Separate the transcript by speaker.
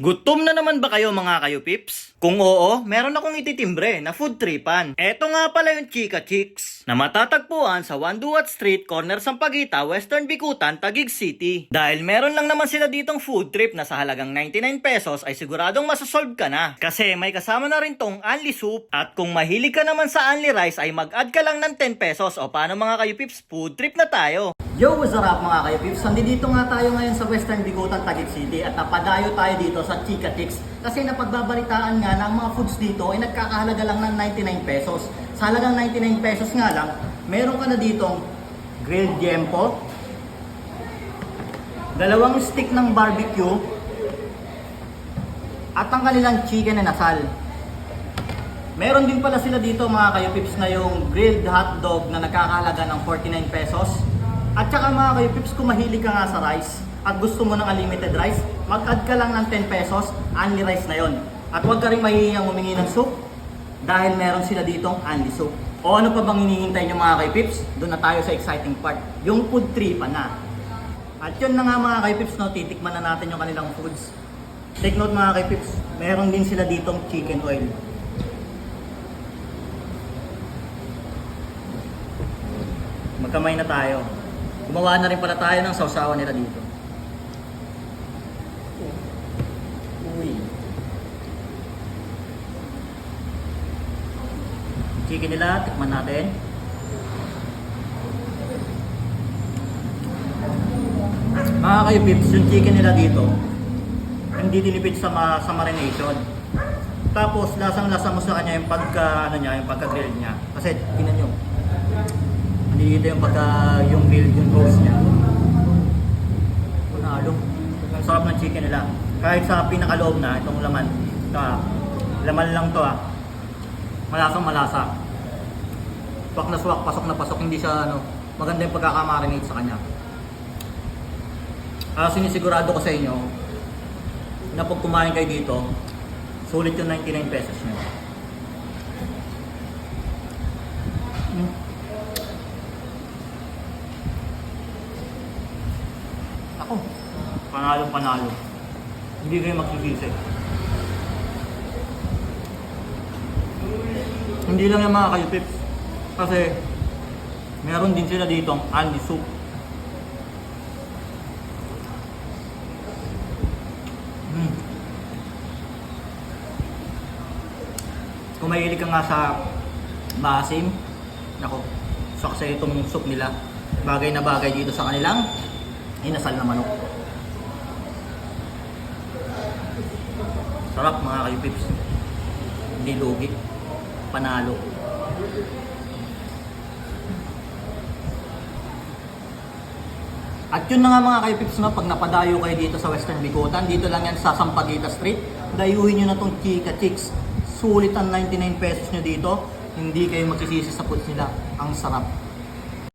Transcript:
Speaker 1: Gutom na naman ba kayo mga kayo pips? Kung oo, meron akong ititimbre na food tripan. Eto nga pala yung Chika Chicks na matatagpuan sa Wanduat Street, corner Sampaguita, Western Bikutan, Taguig City. Dahil meron lang naman sila ditong food trip na sa halagang 99 pesos ay siguradong masasolve ka na. Kasi may kasama na rin tong Anli Soup at kung mahilig ka naman sa Anli Rice ay mag-add ka lang ng 10 pesos o paano mga kayo pips, food trip na tayo. Yo, what's up mga kayo pips? Nandito nga tayo ngayon sa Western Bigutan, Taguig City at napadayo tayo dito sa Chika Chicks kasi napagbabalitaan nga na ang mga foods dito ay nagkakahalaga lang ng 99 pesos. Sa halagang 99 pesos nga lang, meron ka na ditong grilled jempo, dalawang stick ng barbecue, at ang kanilang chicken and asal. Meron din pala sila dito mga kayo pips na yung grilled hotdog na nagkakahalaga ng 49 pesos. At saka mga kayo pips, kung mahilig ka nga sa rice at gusto mo ng unlimited rice, mag-add ka lang ng 10 pesos, only rice na yon. At huwag ka rin mahihiyang humingi ng soup dahil meron sila ditong only soup. O ano pa bang hinihintay nyo mga kayo pips? Doon na tayo sa exciting part, yung food tripa na. At yun na nga mga kay Pips, no, titikman na natin yung kanilang foods. Take note mga kay Pips, meron din sila ditong chicken oil. Magkamay na tayo. Gumawa na rin pala tayo ng sausawan nila dito. Chicken nila, tikman natin. Mga kayo pips, yung chicken nila dito, hindi dinipid sa, ma sa marination. Tapos, lasang-lasa mo sa kanya yung pagka, ano niya, yung pagka-grill niya. Kasi, tingnan nyo. Hindi dito yung pagka, yung grill, yung roast niya. Panalo. Ang sarap ng chicken nila. Kahit sa pinakaloob na, itong laman. Ito ah. Laman lang to ah. Malasang malasa. Swak na swak, pasok na pasok. Hindi siya, ano, maganda yung pagkakamarinate sa kanya. Ah, sinisigurado ko sa inyo na pag kumain kayo dito, sulit yung 99 pesos nyo. Mm. Ako, panalo panalo. Hindi kayo magsisisi. Hindi lang yung mga kayo tips. Kasi meron din sila ditong Andy soup. Mm. Kung mahilig ka nga sa maasim, nako, saksa itong soup nila. Bagay na bagay dito sa kanilang inasal na manok. Sarap mga kayo pips. Hindi lugi. Panalo. At yun na nga mga kaipips no, pag napadayo kayo dito sa Western Bikutan, dito lang yan sa Sampaguita Street, dayuhin nyo na tong Chika Chicks. Sulit ang 99 pesos nyo dito, hindi kayo magsisisi sa foods nila. Ang sarap.